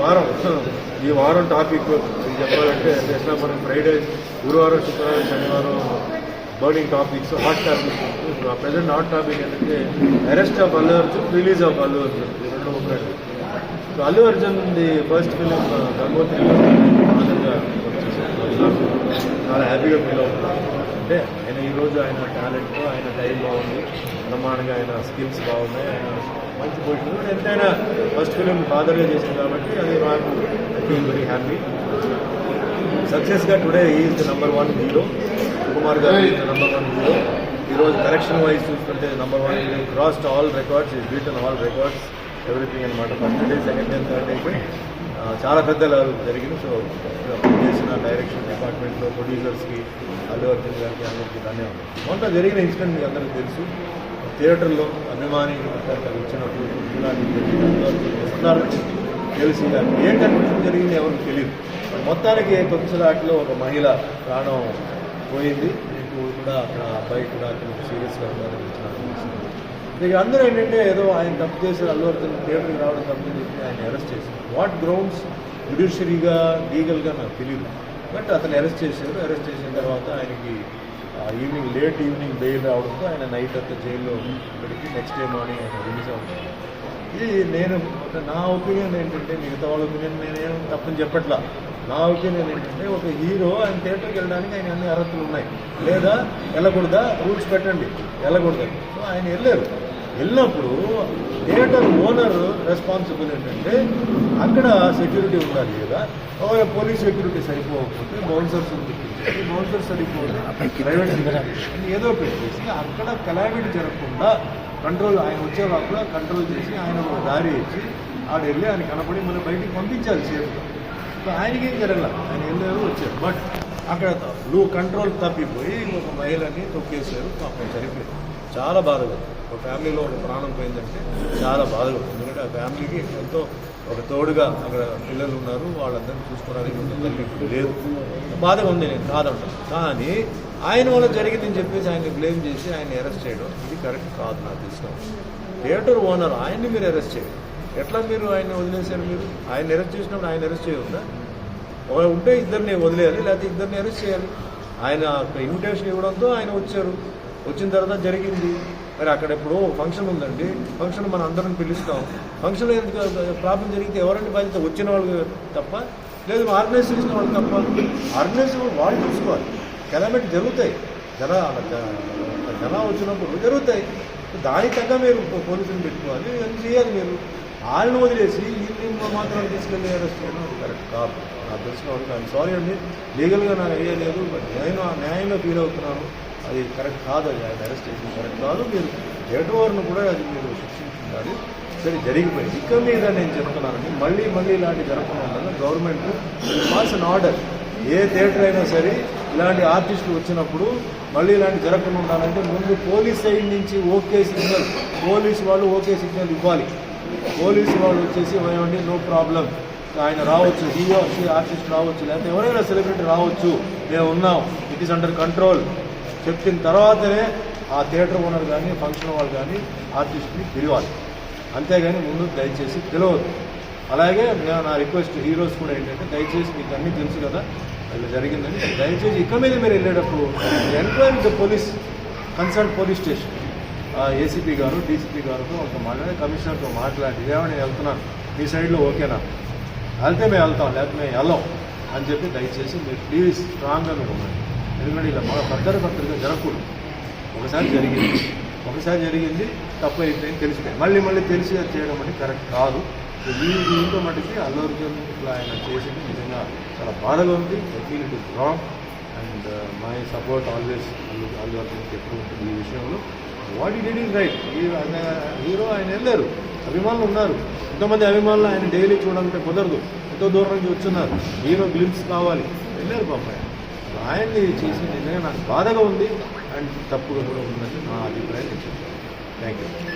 వారం. ఈ వారం టాపిక్ చెప్పాలంటే దక్షిణాపురం ఫ్రైడే గురువారం శుక్రవారం శనివారం బర్నింగ్ టాపిక్స్ హాట్ టాపిక్స్ ఇప్పుడు ప్రజెంట్ హాట్ టాపిక్ ఏంటంటే arrest of Allu Arjun release of Allu Arjun. రెండు ఒకటి so Allu Arjun the first film Gangotri చాలా హ్యాపీగా ఫీల్ అవుతున్నాను అంటే ఆయన ఈరోజు ఆయన టాలెంట్ ఆయన టైం బాగుంది. ప్రమాణంగా ఆయన స్కిల్స్ బాగున్నాయి. ఆయన మంచి పొజిషన్ ఎంతైనా ఫస్ట్ ఫిలిం ఫాదర్గా చేసింది కాబట్టి అది నాకు I feel very happy సక్సెస్గా today is number one hero Kumar garu is number one hero ఈరోజు కరెక్షన్ వైజ్ చూసుకుంటే number one crossed all records is beaten all records everything అనమాట first day second day third అయిపోయి చాలా పెద్ద level జరిగింది. So చేసిన direction డిపార్ట్మెంట్లో ప్రొడ్యూసర్స్కి అల్లు అర్జున్ గారికి అందరికీ ధన్యవాదాలు. మొన్న జరిగిన ఇన్సిడెంట్ మీకు అందరికీ తెలుసు. థియేటర్లో అభిమాని వచ్చినప్పుడు ఇలాంటి జరిగింది. వస్తున్నారని తెలిసి ఏ కన్ఫ్యూజన్ జరిగింది ఎవరికి తెలియదు. మొత్తానికి తొమ్మిదిలాట్లో ఒక మహిళ ప్రాణం పోయింది. ఇప్పుడు కూడా అక్కడ అబ్బాయి కూడా కొంచెం సీరియస్గా ఉన్నారని ఇక అందరూ ఏంటంటే ఏదో ఆయన తప్పు చేసి అల్లు అర్జున్ థియేటర్కి రావడం తప్పు చెప్పి ఆయన అరెస్ట్ చేశారు. వాట్ గ్రౌండ్స్ జ్యుడిషియరీగా లీగల్గా నాకు తెలియదు బట్ అతను అరెస్ట్ చేశారు అరెస్ట్ చేసిన తర్వాత ఆయనకి ఈవినింగ్ లేట్ ఈవినింగ్ బెయిల్ రావడంతో ఆయన నైట్ అంతా జైల్లో పెడితే నెక్స్ట్ డే మార్నింగ్ ఆయన రిలీజ్ అవుతుంది ఇది నేను నా ఒపీనియన్ ఏంటంటే మిగతా వాళ్ళ ఒపీనియన్ నేనేం తప్పని చెప్పట్లా. నా ఒపీనియన్ ఏంటంటే ఒక హీరో ఆయన థియేటర్కి వెళ్ళడానికి ఆయన అన్ని అర్హతలు ఉన్నాయి. లేదా వెళ్ళకూడదా? రూల్స్ పెట్టండి. వెళ్ళకూడదు సో ఆయన వెళ్ళారు. వెళ్ళినప్పుడు థియేటర్ ఓనర్ రెస్పాన్సిబుల్ ఏంటంటే అక్కడ సెక్యూరిటీ ఉండాలి కదా. ఒకవేళ పోలీస్ సెక్యూరిటీ సరిపోకపోతే బౌన్సర్స్ ఉంటుంది బౌన్సర్స్ సరిపోతే ప్రైవేట్ ఏదో పెట్టేసి అక్కడ కలామిటీ జరగకుండా కంట్రోల్ ఆయన వచ్చే కంట్రోల్ చేసి ఆయన ఒక దారి ఇచ్చి ఆడ వెళ్ళి ఆయన కనపడి మనం బయటికి పంపించాలి సేఫ్గా. సో ఆయనకి ఏం జరగల? ఆయన వెళ్ళారు వచ్చారు. బట్ అక్కడ నువ్వు కంట్రోల్ తప్పిపోయి ఒక మహిళని తొక్కేశారు. పాపం చనిపోయింది చాలా బాధగా ఒక ఫ్యామిలీలో ఒక ప్రాణం పోయిందంటే చాలా బాధగా ఉంది ఎందుకంటే ఆ ఫ్యామిలీకి ఎంతో ఒక తోడుగా అక్కడ పిల్లలు ఉన్నారు వాళ్ళందరినీ చూసుకోవడానికి లేదు. బాధగా ఉంది నేను కాదంటాను కానీ ఆయన వల్ల జరిగిందని చెప్పేసి ఆయన్ని బ్లేమ్ చేసి ఆయన అరెస్ట్ చేయడం ఇది కరెక్ట్ కాదు నాకు తెలిసిన థియేటర్ ఓనర్ ఆయన్ని మీరు అరెస్ట్ చేయండి. ఎట్లా మీరు ఆయన వదిలేశారు మీరు? ఆయన అరెస్ట్ చేసినప్పుడు ఆయన అరెస్ట్ చేయకుండా ఉంటే ఇద్దరిని వదిలేయాలి లేకపోతే ఇద్దరిని అరెస్ట్ చేయాలి. ఆయన ఇన్విటేషన్ ఇవ్వడంతో ఆయన వచ్చారు. వచ్చిన తర్వాత జరిగింది. మరి అక్కడ ఎప్పుడో ఫంక్షన్ ఉందండి. ఫంక్షన్ మనం అందరం పిలుస్తాం. ఫంక్షన్లో ప్రాబ్లం జరిగితే ఎవరంటే బాధ్యత? వచ్చిన వాళ్ళు తప్ప లేదు ఆర్గనైజ్ చేసిన వాళ్ళు తప్ప. ఆర్గనైజ్ వాళ్ళు చూసుకోవాలి. కెలామిటీ జరుగుతాయి. జన జన వచ్చినప్పుడు జరుగుతాయి. దానికి తగ్గ మీరు పోలీసులు పెట్టుకోవాలి. ఏం చేయాలి మీరు? వాళ్ళని వదిలేసి వీళ్ళని మాత్రం తీసుకెళ్ళి అరెస్ట్ చేయడం కరెక్ట్ కాదు. నాకు తెలిసిన సారీ అండి. లీగల్గా నాకు అయ్యే లేదు బట్ నేను ఆ న్యాయంలో ఫీల్ అవుతున్నాను. అది కరెక్ట్ కాదు అది ఆయన అరెస్ట్ చేసింది కరెక్ట్ కాదు. మీరు ఎటువారిని కూడా అది మీరు శిక్షించాలి సరే జరిగిపోయింది. ఇక మీద నేను చెప్తున్నానండి మళ్ళీ మళ్ళీ ఇలాంటి జరగకుండా ఉండాలి గవర్నమెంట్ పాస్ అన్ ఆర్డర్ ఏ థియేటర్ అయినా సరే ఇలాంటి ఆర్టిస్టులు వచ్చినప్పుడు మళ్ళీ ఇలాంటి జరగకుండా ఉండాలంటే ముందు పోలీస్ సైడ్ నుంచి ఓకే సిగ్నల్ పోలీస్ వాళ్ళు ఓకే సిగ్నల్ ఇవ్వాలి. పోలీసు వాళ్ళు వచ్చేసి ఏమండి నో ప్రాబ్లం ఆయన రావచ్చు హీరో ఆర్టిస్ట్ రావచ్చు లేకపోతే ఎవరైనా సెలబ్రిటీ రావచ్చు. మేము ఉన్నాం. ఇట్ ఈస్ అండర్ కంట్రోల్ చెప్పిన తర్వాతనే ఆ థియేటర్ ఓనర్ కానీ ఫంక్షన్ వాళ్ళు కానీ ఆర్టిస్ట్ని పిలవాలి. అంతేగాని ముందు దయచేసి పిలవద్దు. అలాగే నేను నా రిక్వెస్ట్ హీరోస్ కూడా ఏంటంటే దయచేసి మీకు అన్నీ తెలుసు కదా ఇలా జరిగిందని దయచేసి ఇక మీద మీరు వెళ్ళేటప్పుడు enquiry the police concern police station. ACP garu DCP garu ఒక మాట్లాడి కమిషనర్తో మాట్లాడి ఏమని నేను వెళ్తున్నాను మీ సైడ్లో ఓకేనా? వెళ్తే మేము వెళ్తాం లేకపోతే మేము వెళ్ళాం అని చెప్పి దయచేసి మీరు ప్లీజ్ స్ట్రాంగ్గా మీరు ఉండండి. ఎందుకంటే ఇలా మన భద్రత జరగకూడదు. ఒకసారి జరిగింది. ఒకసారి జరిగింది తప్పు అయిపోయింది తెలిసిపోయింది. మళ్ళీ మళ్ళీ తెలిసి అది చేయడం అంటే కరెక్ట్ కాదు. ఈ దీంతో మటుకి అల్లు అర్జున్ ఇట్లా ఆయన చేసింది నిజంగా చాలా బాధగా ఉంది. I feel it is wrong and my support always Allu Allu అర్జున్కి ఎప్పుడు ఉంటుంది ఈ విషయంలో. వాట్ ఈ డిడ్ ఇస్ రైట్ హీరో ఆయన వెళ్ళారు. అభిమానులు ఉన్నారు. ఎంతోమంది అభిమానులు ఆయన డైలీ చూడాలంటే కుదరదు. ఎంతో దూరం నుంచి వచ్చున్నారు హీరో గ్లిమ్స్ కావాలి. వెళ్ళారు పాప ఆయన. ఆయన్ని చేసి నిజంగా నాకు బాధగా ఉంది అండ్ తప్పుగా కూడా ఉందని నా అభిప్రాయం. Thank you